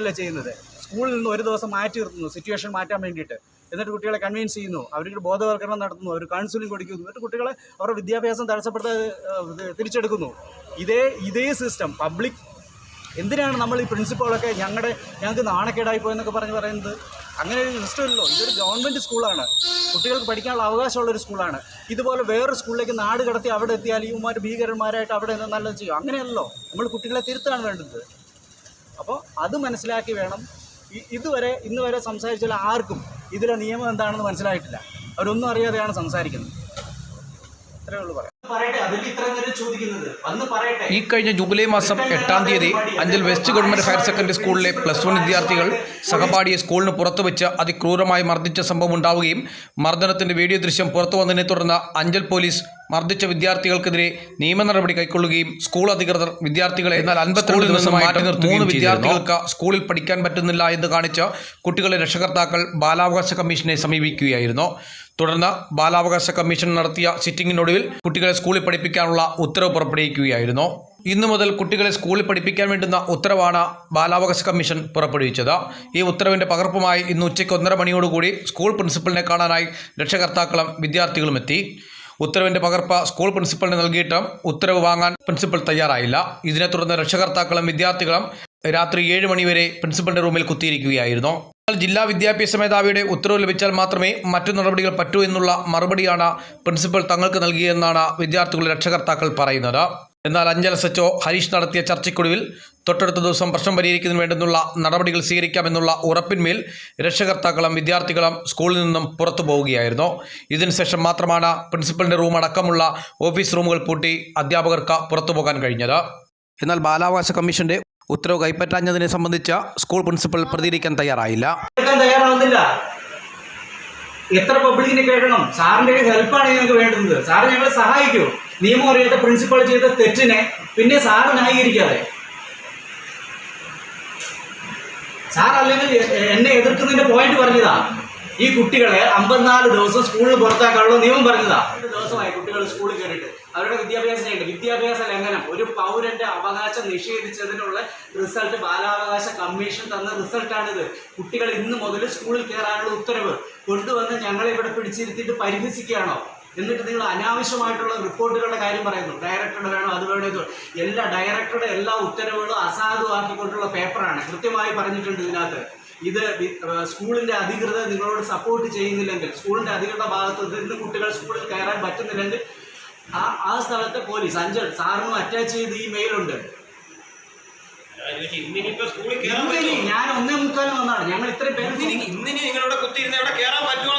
അല്ല ചെയ്യുന്നത്? സ്കൂളിൽ നിന്ന് ഒരു ദിവസം മാറ്റി നിർത്തുന്നു സിറ്റുവേഷൻ മാറ്റാൻ വേണ്ടിയിട്ട്. എന്നിട്ട് കുട്ടികളെ കൺവീൻസ് ചെയ്യുന്നു അവർക്ക് ബോധവൽക്കരണം നടത്തുന്നു അവർ കൗൺസിലിംഗ് കൊടുക്കുന്നു. എന്നിട്ട് കുട്ടികളെ അവരുടെ വിദ്യാഭ്യാസം തടസ്സപ്പെടുത്താതെ തിരിച്ചെടുക്കുന്നു. ഇതേ ഇതേ സിസ്റ്റം പബ്ലിക് എന്തിനാണ് നമ്മൾ ഈ പ്രിൻസിപ്പളൊക്കെ ഞങ്ങളുടെ ഞങ്ങൾക്ക് നാണക്കേടായി പോയെന്നൊക്കെ പറഞ്ഞ് പറയുന്നത്? അങ്ങനെ ഒരു സിസ്റ്റം ഇല്ലല്ലോ ഇതൊരു ഗവൺമെന്റ് സ്കൂളാണ് കുട്ടികൾക്ക് പഠിക്കാനുള്ള അവകാശമുള്ളൊരു സ്കൂളാണ് ഇതുപോലെ വേറൊരു സ്കൂളിലേക്ക് നാട് കടത്തി അവിടെ എത്തിയാൽ ഇവന്മാർ ഭീകരന്മാരായിട്ട് അവിടെ നിന്ന് നല്ലത് ചെയ്യും. അങ്ങനെയല്ലോ നമ്മൾ കുട്ടികളെ തിരുത്താണ് വേണ്ടത്. അപ്പോൾ അത് മനസ്സിലാക്കി വേണം. ഇതുവരെ ഇന്ന് വരെ സംസാരിച്ചാൽ ആർക്കും ഇതിലെ നിയമം എന്താണെന്ന് മനസ്സിലായിട്ടില്ല. അവരൊന്നും അറിയാതെയാണ് സംസാരിക്കുന്നത്. ഉള്ളൂ പറയാം ഈ കഴിഞ്ഞ ജൂലൈ മാസം എട്ടാം തീയതി Anchal west government higher secondary സ്കൂളിലെ പ്ലസ് വൺ വിദ്യാർത്ഥികൾ സഹപാഠിയെ സ്കൂളിന് പുറത്തു വെച്ച് അതിക്രൂരമായി മർദ്ദിച്ച സംഭവം ഉണ്ടാവുകയും മർദ്ദനത്തിന്റെ വീഡിയോ ദൃശ്യം പുറത്തു വന്നതിനെ തുടർന്ന് അഞ്ചൽ പോലീസ് മർദ്ദിച്ച വിദ്യാർത്ഥികൾക്കെതിരെ നിയമ നടപടി കൈക്കൊള്ളുകയും സ്കൂൾ അധികൃതർ വിദ്യാർത്ഥികളെ എന്നാൽ അൻപത്തിരണ്ട് ദിവസം മാറ്റി നിർത്തുകയും വിദ്യാർത്ഥികൾക്ക് സ്കൂളിൽ പഠിക്കാൻ പറ്റുന്നില്ല എന്ന് കാണിച്ച് കുട്ടികളെ രക്ഷകർത്താക്കൾ ബാലാവകാശ കമ്മീഷനെ സമീപിക്കുകയായിരുന്നു. തുടർന്ന് ബാലാവകാശ കമ്മീഷൻ നടത്തിയ സിറ്റിംഗിനൊടുവിൽ കുട്ടികളെ സ്കൂളിൽ പഠിപ്പിക്കാനുള്ള ഉത്തരവ് പുറപ്പെടുവിക്കുകയായിരുന്നു. ഇന്നു മുതൽ കുട്ടികളെ സ്കൂളിൽ പഠിപ്പിക്കാൻ വേണ്ടുന്ന ഉത്തരവാണ് ബാലാവകാശ കമ്മീഷൻ പുറപ്പെടുവിച്ചത്. ഈ ഉത്തരവിന്റെ പകർപ്പുമായി ഇന്ന് ഉച്ചയ്ക്ക് ഒന്നര മണിയോടുകൂടി സ്കൂൾ പ്രിൻസിപ്പലിനെ കാണാനായി രക്ഷകർത്താക്കളും വിദ്യാർത്ഥികളും എത്തി. ഉത്തരവിന്റെ പകർപ്പ് സ്കൂൾ പ്രിൻസിപ്പലിന് നൽകിയിട്ടും ഉത്തരവ് വാങ്ങാൻ പ്രിൻസിപ്പൽ തയ്യാറായില്ല. ഇതിനെ തുടർന്ന് രക്ഷകർത്താക്കളും വിദ്യാർത്ഥികളും രാത്രി ഏഴ് മണിവരെ പ്രിൻസിപ്പലിന്റെ റൂമിൽ കുത്തിയിരിക്കുകയായിരുന്നു. ജില്ലാ വിദ്യാഭ്യാസ മേധാവിയുടെ ഉത്തരവ് ലഭിച്ചാൽ മാത്രമേ മറ്റു നടപടികൾ പറ്റൂ എന്നുള്ള മറുപടിയാണ് പ്രിൻസിപ്പൽ തങ്ങൾക്ക് നൽകിയെന്നാണ് വിദ്യാർത്ഥികളുടെ രക്ഷകർത്താക്കൾ പറയുന്നത്. എന്നാൽ അഞ്ചൽ സച്ചോ ഹരീഷ് നടത്തിയ ചർച്ചയ്ക്കൊടുവിൽ തൊട്ടടുത്ത ദിവസം പ്രശ്നം പരിഹരിക്കുന്നതിന് വേണ്ടുന്നുള്ള നടപടികൾ സ്വീകരിക്കാമെന്നുള്ള ഉറപ്പിന്മേൽ രക്ഷകർത്താക്കളും വിദ്യാർത്ഥികളും സ്കൂളിൽ നിന്നും പുറത്തു പോവുകയായിരുന്നു. ഇതിനുശേഷം മാത്രമാണ് പ്രിൻസിപ്പലിന്റെ റൂം അടക്കമുള്ള ഓഫീസ് റൂമുകൾ പൂട്ടി അധ്യാപകർക്ക് പുറത്തു പോകാൻ കഴിഞ്ഞത്. എന്നാൽ ബാലാവകാശ കമ്മീഷന്റെ ഉത്തരവ് കൈപ്പറ്റാഞ്ഞതിനെ സംബന്ധിച്ച് സ്കൂൾ പ്രിൻസിപ്പൽ പ്രതികരിക്കാൻ തയ്യാറായില്ല. എത്ര പബ്ലിക്കിനെ കേൾക്കണം? സാറിന്റെ ഹെൽപ്പാണ് ഞങ്ങൾക്ക് വേണ്ടുന്നത്. സാറ് ഞങ്ങളെ സഹായിക്കൂ. നിയമം അറിയാത്ത പ്രിൻസിപ്പൾ ചെയ്ത തെറ്റിനെ പിന്നെ സാറ് ന്യായീകരിക്കാതെ സാർ അല്ലെങ്കിൽ എന്നെ എതിർക്കുന്നതിന്റെ പോയിന്റ് പറഞ്ഞതാ. ഈ കുട്ടികളെ അമ്പത്തിനാല് ദിവസം സ്കൂളിൽ പുറത്താക്കാനുള്ള നിയമം പറഞ്ഞതാ. രണ്ട് ദിവസമായി കുട്ടികൾ സ്കൂളിൽ കയറിയിട്ട് അവരുടെ വിദ്യാഭ്യാസം ചെയ്യേണ്ടത് വിദ്യാഭ്യാസ ലംഘനം. ഒരു പൗരന്റെ അവകാശം നിഷേധിച്ചതിനുള്ള റിസൾട്ട് ബാലാവകാശ കമ്മീഷൻ തന്ന റിസൾട്ടാണിത് കുട്ടികൾ ഇന്ന് മുതൽ സ്കൂളിൽ കയറാനുള്ള ഉത്തരവ്. കൊണ്ടുവന്ന് ഞങ്ങളെ ഇവിടെ പിടിച്ചിരുത്തിയിട്ട് പരിഹസിക്കുകയാണോ? എന്നിട്ട് നിങ്ങൾ അനാവശ്യമായിട്ടുള്ള റിപ്പോർട്ടുകളുടെ കാര്യം പറയുന്നു. ഡയറക്ടറുടെ വേണോ അത് വേണോ എല്ലാ ഡയറക്ടറുടെ എല്ലാ ഉത്തരവുകളും അസാധുവാക്കിക്കൊണ്ടുള്ള പേപ്പറാണ് കൃത്യമായി പറഞ്ഞിട്ടുണ്ട് ഇതിനകത്ത്. ഇത് സ്കൂളിന്റെ അധികൃതർ നിങ്ങളോട് സപ്പോർട്ട് ചെയ്യുന്നില്ലെങ്കിൽ സ്കൂളിന്റെ അധികൃത ഭാഗത്ത് നിന്ന് കുട്ടികൾ സ്കൂളിൽ കയറാൻ പറ്റുന്നില്ലെങ്കിൽ ആ ആ സ്ഥലത്തെ പോലീസ് അഞ്ചൽ സാറിനും അറ്റാച്ച് ചെയ്ത് ഈ മെയിലുണ്ട് ഞാൻ ഒന്നേ മുക്കാലും വന്നാണ്. ഞങ്ങൾ ഇത്രയും പേര് ഇന്നിനി നിങ്ങളുടെ നിങ്ങളിവിടെ അവിടെ കയറാൻ പറ്റുമോ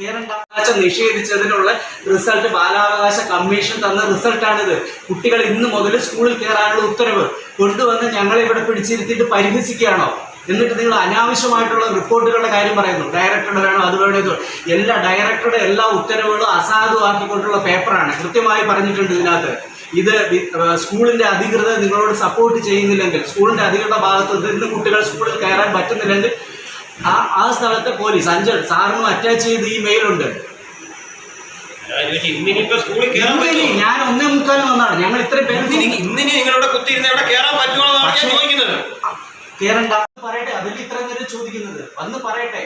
കേരള അവകാശം നിഷേധിച്ചതിനുള്ള റിസൾട്ട് ബാലാവകാശ കമ്മീഷൻ തന്ന റിസൾട്ടാണിത് കുട്ടികൾ ഇന്ന് മുതൽ സ്കൂളിൽ കയറാനുള്ള ഉത്തരവ്. കൊണ്ടുവന്ന് ഞങ്ങളെ ഇവിടെ പിടിച്ചിരുത്തിയിട്ട് പരിഹസിക്കുകയാണോ? എന്നിട്ട് നിങ്ങൾ അനാവശ്യമായിട്ടുള്ള റിപ്പോർട്ടുകളുടെ കാര്യം പറയുന്നു. ഡയറക്ടറുടെ വേണോ അത് വേണോ എല്ലാ ഡയറക്ടറുടെ എല്ലാ ഉത്തരവുകളും അസാധുവാക്കിക്കൊണ്ടുള്ള പേപ്പറാണ് കൃത്യമായി പറഞ്ഞിട്ടുണ്ട് ഇതിനകത്ത്. ഇത് സ്കൂളിന്റെ അധികൃതർ നിങ്ങളോട് സപ്പോർട്ട് ചെയ്യുന്നില്ലെങ്കിൽ സ്കൂളിന്റെ അധികൃത ഭാഗത്ത് നിന്ന് കുട്ടികൾ സ്കൂളിൽ കയറാൻ പറ്റുന്നില്ലെങ്കിൽ ആ ആ സ്ഥലത്തെ പോലീസ് അഞ്ചൽ സാറിനും അറ്റാച്ച് ചെയ്ത് ഈ മെയിലുണ്ട് ഞാൻ ഒന്നേ മുക്കാലും വന്നാണ്. ഞങ്ങൾ ഇത്രയും പേര് ഇന്നിനി നിങ്ങളുടെ കുത്തിയിരുന്ന് ഇവിടെ കേറാൻ പറ്റുമോ കേറണ്ട. പറയട്ടെ. അതിൽ ഇത്രയും നേരം ചോദിക്കുന്നത്? വന്ന് പറയട്ടെ.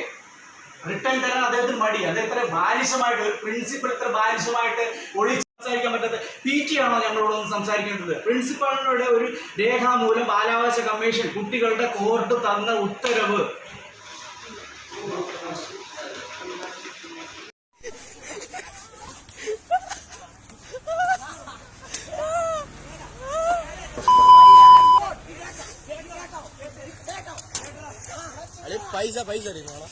റിട്ടേൺ തരാൻ അദ്ദേഹത്തിന് മടി. അദ്ദേഹത്തിന് ബാലിശമായിട്ട് ഒരു പ്രിൻസിപ്പൾ ഇത്ര ബാലിശമായിട്ട് ഒളിച്ച് സംസാരിക്കാൻ പറ്റാത്ത പി ടി ആണോ ഞങ്ങളോടൊന്ന് സംസാരിക്കേണ്ടത്? പ്രിൻസിപ്പാളിനോട് ഒരു രേഖാമൂലം ബാലാവകാശ കമ്മീഷൻ കുട്ടികളുടെ കോർട്ട് തന്ന ഉത്തരവ്. अरे पैसा पैसा रे तुम्हाला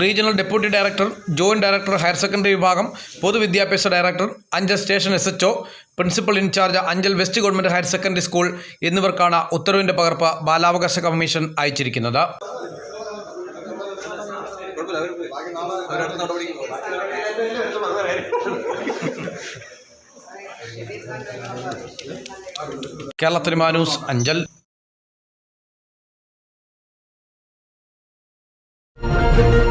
regional deputy director joint director higher secondary വിഭാഗം പൊതുവിദ്യാഭ്യാസ director Anchal station S H principal in charge Anchal west government higher secondary school എന്നിവർക്കാണ് ഉത്തരവിന്റെ പകർപ്പ് ബാലാവകാശ കമ്മീഷൻ അയച്ചിരിക്കുന്നത് കേരളത്തിൽ മാനൂസ് അഞ്ചൽ thank you